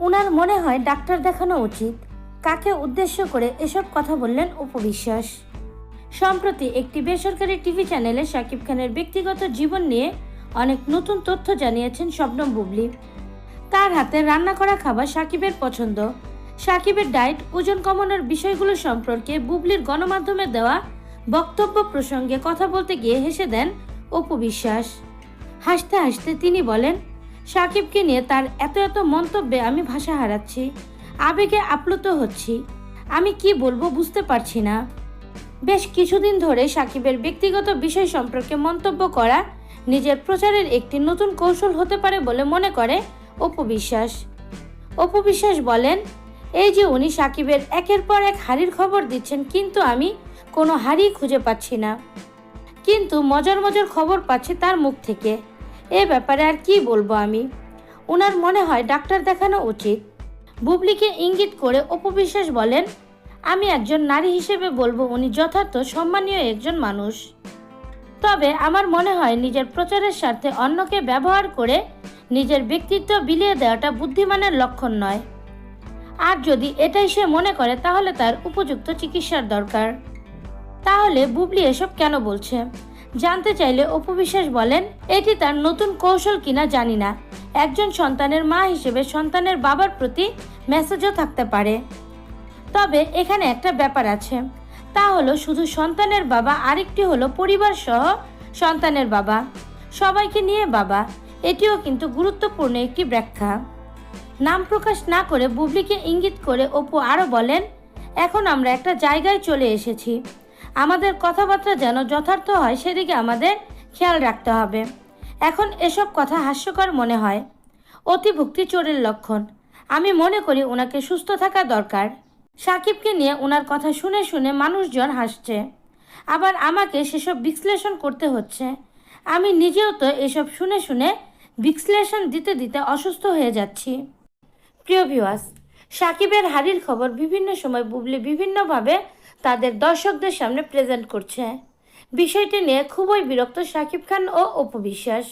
উনার মনে হয় ডাক্তার দেখানো উচিত। কাকে উদ্দেশ্য করে এসব কথা বললেন উপবিশ্বাস সম্প্রতি একটি বেসরকারি টিভি চ্যানেলে শাকিব খানের ব্যক্তিগত জীবন নিয়ে অনেক নতুন তথ্য জানিয়েছেন শবনম বুবলি। তার হাতে রান্না করা খাবার সাকিবের পছন্দ। সাকিবের ডায়েট, ওজন কমানোর বিষয়গুলো সম্পর্কে বুবলির গণমাধ্যমে দেওয়া বক্তব্য প্রসঙ্গে কথা বলতে গিয়ে হেসে দেন অপু বিশ্বাস। হাসতে হাসতে তিনি বলেন সাকিবকে নিয়ে তার এত এত মন্তব্যে আমি ভাষা হারাচ্ছি। আবেগে আপ্লুত হচ্ছি। আমি কি বলব বুঝতে পারছি না। বেশ কিছুদিন ধরে সাকিবের ব্যক্তিগত বিষয় সম্পর্কে মন্তব্য করা নিজের প্রচারের একটি নতুন কৌশল হতে পারে বলে মনে করে অপু বিশ্বাস। অপু বিশ্বাস বলেন, এই যে উনি সাকিবের একের পর এক হাড়ির খবর দিচ্ছেন কিন্তু আমি কোনো হাড়ি খুঁজে পাচ্ছি না। কিন্তু মজার মজার খবর পাচ্ছি তার মুখ থেকে। এ ব্যাপারে আর কি বলব আমি? ওনার মনে হয় ডাক্তার দেখানো উচিত। বুবলিকে ইঙ্গিত করে অপবিশ্বাস বলেন, আমি একজন নারী হিসেবে বলব, উনি যথার্থ সম্মানীয় একজন মানুষ। তবে আমার মনে হয় নিজের প্রচারের স্বার্থে অন্যকে ব্যবহার করে নিজের ব্যক্তিত্ব বিলিয়ে দেওয়াটা বুদ্ধিমানের লক্ষণ নয়। আর যদি এটাই সে মনে করে, তাহলে তার উপযুক্ত চিকিৎসার দরকার। তাহলে বুবলি এসব কেন বলছে? জানতে চাইলে অপবিশ্বাস বলেন, এটি তার নতুন কৌশল কিনা জানি না। একজন সন্তানের মা হিসেবে সন্তানের বাবার প্রতি মেসেজও থাকতে পারে। তবে এখানে একটা ব্যাপার আছে। তা হলো শুধু সন্তানের বাবা, আরেকটি হলো পরিবার সহ সন্তানের বাবা। সবাইকে নিয়ে বাবা, এটিও কিন্তু গুরুত্বপূর্ণ একটি ব্যাখ্যা। নাম প্রকাশ না করে বুবলিকে ইঙ্গিত করে অপু আরও বলেন, এখন আমরা একটা জায়গায় চলে এসেছি। আমাদের কথাবার্তা যেন যথার্থ হয়, সেদিকে আমাদের খেয়াল রাখতে হবে। এখন এসব কথা হাস্যকর মনে হয়। অতিভুক্তি চোরের লক্ষণ। আমি মনে করি ওনাকে সুস্থ থাকা দরকার। সাকিবকে নিয়ে ওনার কথা শুনে শুনে মানুষজন হাসছে। আবার আমাকে সেসব বিশ্লেষণ করতে হচ্ছে। আমি নিজেও তো এসব শুনে শুনে বিশ্লেষণ দিতে দিতে অসুস্থ হয়ে যাচ্ছি। প্রিয় ভিউয়ার্স সাকিবের হারির খবর বিভিন্ন সময় বুবলি বিভিন্নভাবে তাদের দর্শকদের সামনে প্রেজেন্ট করছে। বিষয়টি নিয়ে খুবই বিরক্ত সাকিব খান ও অপু বিশ্বাস।